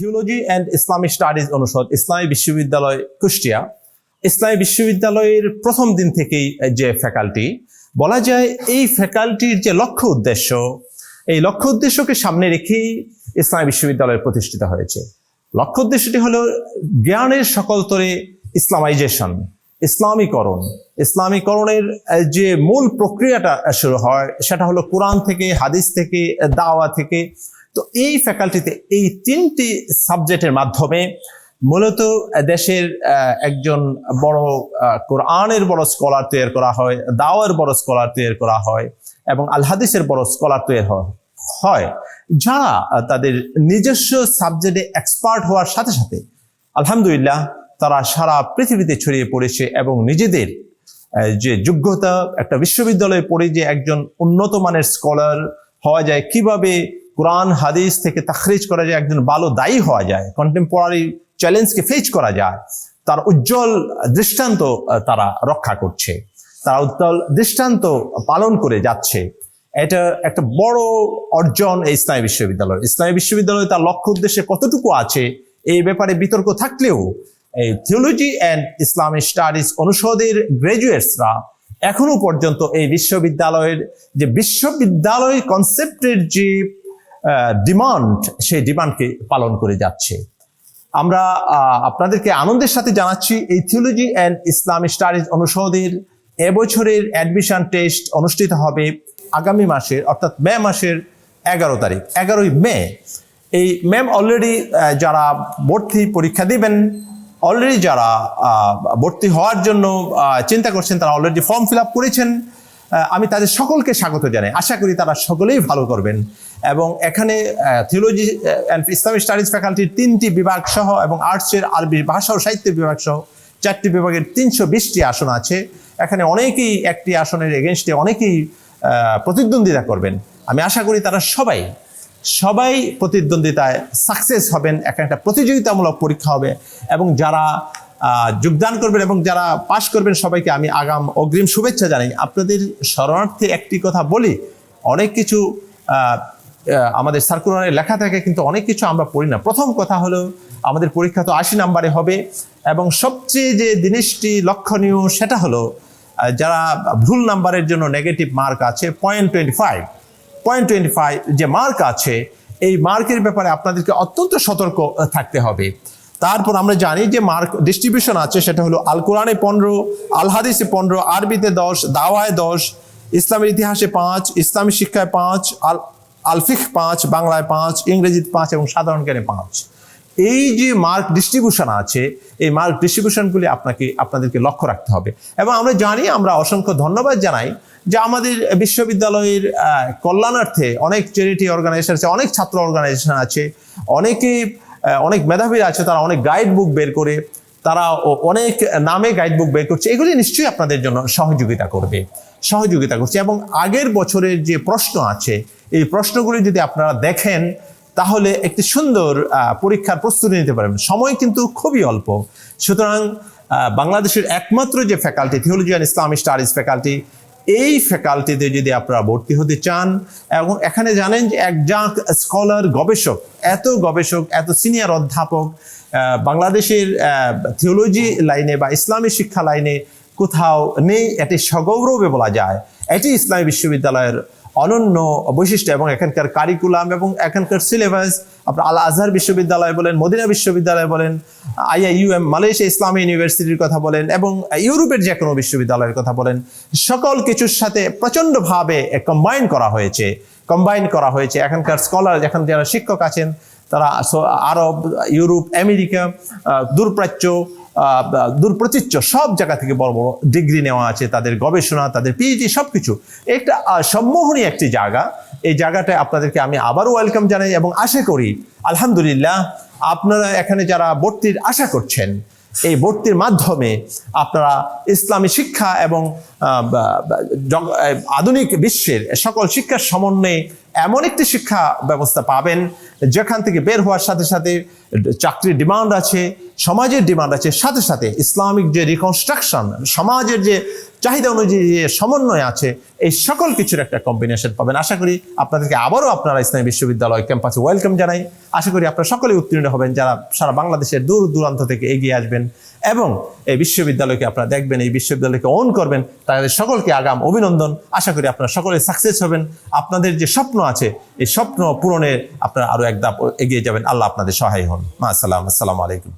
Theology and Islamic studies অনুষদ, ইসলামী বিশ্ববিদ্যালয় কুষ্টিয়া। ইসলামী বিশ্ববিদ্যালয়ের প্রথম দিন থেকেই যে ফ্যাকাল্টি বলা যায় এই ফ্যাকাল্টির যে লক্ষ্য উদ্দেশ্য, এই লক্ষ্য উদ্দেশ্যকে সামনে রেখেই ইসলামী বিশ্ববিদ্যালয় প্রতিষ্ঠিত হয়েছে। লক্ষ্য উদ্দেশ্যটি হলো জ্ঞানের সকল তরে ইসলামাইজেশন, ইসলামীকরণ। ইসলামীকরণের যে মূল প্রক্রিয়াটা শুরু হয়, সেটা হলো কোরআন থেকে, হাদিস থেকে, দাওয়া থেকে তো এই ফ্যাকাল্টিতে এই তিনটি সাবজেক্টের মাধ্যমে মূলত দেশের একজন বড় কোরআনের বড় স্কলার তৈরি করা হয়, দাওয়ার বড় স্কলার তৈরি করা হয় এবং আল হাদিসের বড় স্কলার তৈরি হয়। যারা তাদের নিজস্ব সাবজেক্টে এক্সপার্ট হওয়ার সাথে সাথে আলহামদুলিল্লাহ তারা সারা পৃথিবীতে ছড়িয়ে পড়েছে এবং নিজেদের যে যোগ্যতা, একটা বিশ্ববিদ্যালয়ে পড়ে যে একজন উন্নত মানের স্কলার হওয়া যায়, কীভাবে কোরআন, হাদিস থেকে তাখরিজ করা যায়, একজন ভালো দায়ী হওয়া যায় কন্টেম্পোরারি চ্যালেঞ্জকে ফেস করা যায়, তার উজ্জ্বল দৃষ্টান্ত তারা রক্ষা করছে, তারা উজ্জ্বল দৃষ্টান্ত পালন করে যাচ্ছে। এটা একটা বড় অর্জন এই ইসলামী বিশ্ববিদ্যালয়। ইসলামী বিশ্ববিদ্যালয় তার লক্ষ্য উদ্দেশ্যে কতটুকু আছে, এই ব্যাপারে বিতর্ক থাকলেও এই থিওলজি অ্যান্ড ইসলামিক স্টাডিজ অনুষদের গ্রাজুয়েটসরা এখনও পর্যন্ত এই বিশ্ববিদ্যালয়ের যে বিশ্ববিদ্যালয় কনসেপ্টের যে ডিমান্ড সেই ডিমান্ডকে পালন করে যাচ্ছে। আমরা আপনাদেরকে আনন্দের সাথে জানাচ্ছি, এই থিওলজি অ্যান্ড ইসলামিক স্টাডিজ অনুষদের এবছরের অ্যাডমিশন টেস্ট অনুষ্ঠিত হবে আগামী মাসের, অর্থাৎ মে মাসের এগারো তারিখ, এগারোই মে। এই ম্যাম অলরেডি যারা ভর্তি পরীক্ষা দিবেন অলরেডি যারা ভর্তি হওয়ার জন্য চিন্তা করছেন, তারা অলরেডি ফর্ম ফিল আপ করেছেন। আমি তাদের সকলকে স্বাগত জানাই। আশা করি তারা সকলেই ভালো করবেন। এবং এখানে থিওলজি অ্যান্ড ইসলামিক স্টাডিজ ফ্যাকাল্টির তিনটি বিভাগ সহ এবং আর্টসের আরবি ভাষা ও সাহিত্য বিভাগ সহ চারটি বিভাগের তিনশো বিশটি আসন আছে। এখানে অনেকেই একটি আসনের এগেনস্টে অনেকেই প্রতিদ্বন্দ্বিতা করবেন। আমি আশা করি তারা সবাই সবাই প্রতিদ্বন্দ্বিতায় সাকসেস হবেন। একটা একটা প্রতিযোগিতামূলক পরীক্ষা হবে এবং যারা যোগদান করবেন এবং যারা পাশ করবেন সবাইকে আমি আগাম অগ্রিম শুভেচ্ছা জানাই। আপনাদের শরণার্থে একটি কথা বলি, অনেক কিছু আমাদের সার্কুলারে লেখা থাকে কিন্তু অনেক কিছু আমরা পড়ি না। প্রথম কথা হলো, আমাদের পরীক্ষা তো আশি নাম্বারে হবে এবং সবচেয়ে যে জিনিসটি লক্ষণীয় সেটা হলো যারা ভুল নাম্বারের জন্য নেগেটিভ মার্ক আছে point twenty five point twenty five যে মার্ক আছে, এই মার্কের ব্যাপারে আপনাদেরকে অত্যন্ত সতর্ক থাকতে হবে। তারপর আমরা জানি যে মার্ক ডিস্ট্রিবিউশন আছে সেটা হলো আল কোরআনে পনেরো আল হাদিসে পনেরো আরবিতে দশ দাওয়ায় দশ ইসলামের ইতিহাসে পাঁচ ইসলামী শিক্ষায় পাঁচ আল আলফিক পাঁচ বাংলায় পাঁচ ইংরেজিতে পাঁচ এবং সাধারণ জ্ঞানে পাঁচ। এই যে মার্ক ডিস্ট্রিবিউশন আছে এই মার্ক ডিস্ট্রিবিউশনগুলি আপনাকে আপনাদেরকে লক্ষ্য রাখতে হবে। এবং আমরা জানি আমরা অসংখ্য ধন্যবাদ জানাই যে আমাদের বিশ্ববিদ্যালয়ের কল্যাণার্থে অনেক চ্যারিটি অর্গানাইজেশন আছে অনেক ছাত্র অর্গানাইজেশন আছে অনেকেই আহ, অনেক মেধাবী আছে, তারা অনেক গাইড বুক বের করে, তারা অনেক নামে গাইড বুক বের করছে। এগুলি নিশ্চয়ই আপনাদের জন্য সহযোগিতা করবে, সহযোগিতা করছে। এবং আগের বছরের যে প্রশ্ন আছে, এই প্রশ্নগুলি যদি আপনারা দেখেন, তাহলে একটি সুন্দর পরীক্ষার প্রস্তুতি নিতে পারবেন। সময় কিন্তু খুবই অল্প। সুতরাং বাংলাদেশের একমাত্র যে faculty theology and Islamic studies faculty এই ফ্যাকাল্টিতে যদি আপনারা ভর্তি হতে চান, এবং এখানে জানেন যে একজন স্কলার গবেষক, এত গবেষক, এত সিনিয়র অধ্যাপক বাংলাদেশের থিওলজি লাইনে বা ইসলামী শিক্ষা লাইনে কোথাও নেই, এটি সগৌরবে বলা যায়। এটি ইসলামী বিশ্ববিদ্যালয়ের অনন্য বৈশিষ্ট্য এবং এখানকার কারিকুলাম এবং এখানকার সিলেবাস আপনার আল আজহার বিশ্ববিদ্যালয় বলেন, মদিনা বিশ্ববিদ্যালয় বলেন, আইআইইউএম, মালয়েশিয়া ইসলামী ইউনিভার্সিটির কথা বলেন এবং ইউরোপের যে কোনো বিশ্ববিদ্যালয়ের কথা বলেন, সকল কিছুর সাথে প্রচণ্ডভাবে কম্বাইন করা হয়েছে কম্বাইন করা হয়েছে। এখানকার স্কলার এখন যারা শিক্ষক আছেন, তারা আরব, ইউরোপ, আমেরিকা দূরপ্রাচ্য দূরপ্রতীচ্য সব জায়গা থেকে বড় বড় ডিগ্রি নেওয়া আছে, তাদের গবেষণা, তাদের পিএইচডি সব কিছু। একটা সম্মোহনী একটি জায়গা। এই জায়গাটায় আপনাদেরকে আমি আবারও ওয়েলকাম জানাই এবং আশা করি, আলহামদুলিল্লাহ, আপনারা এখানে যারা ভর্তির আশা করছেন, এই ভর্তির মাধ্যমে আপনারা ইসলামী শিক্ষা এবং আধুনিক বিশ্বের সকল শিক্ষার সমন্বয়ে এমন একটি শিক্ষা ব্যবস্থা পাবেন, যেখান থেকে বের হওয়ার সাথে সাথে চাকরির ডিমান্ড আছে, সমাজের ডিমান্ড আছে, সাথে সাথে ইসলামিক যে রিকনস্ট্রাকশন সমাজের যে চাহিদা অনুযায়ী যে সমন্বয় আছে, এই সকল কিছুর একটা কম্বিনেশন পাবেন। আশা করি আপনাদেরকে আবারও আপনারা ইসলামী বিশ্ববিদ্যালয় ক্যাম্পাসে ওয়েলকাম জানাই। আশা করি আপনারা সকলে উত্তীর্ণ হবেন, যারা সারা বাংলাদেশের দূর দূরান্ত থেকে এগিয়ে আসবেন। এবং এই বিশ্ববিদ্যালয়কে আপনারা দেখবেন, এই বিশ্ববিদ্যালয়কে অন করবেন। তাদের সকলকে আগাম অভিনন্দন। আশা করি আপনারা সকলে সাকসেস হবেন। আপনাদের যে স্বপ্ন আছে, এই স্বপ্ন পূরণে আপনারা আরও এক ধাপ এগিয়ে যাবেন। আল্লাহ আপনাদের সহায় হন। মা, আসসালাম। আসসালামু আলাইকুম।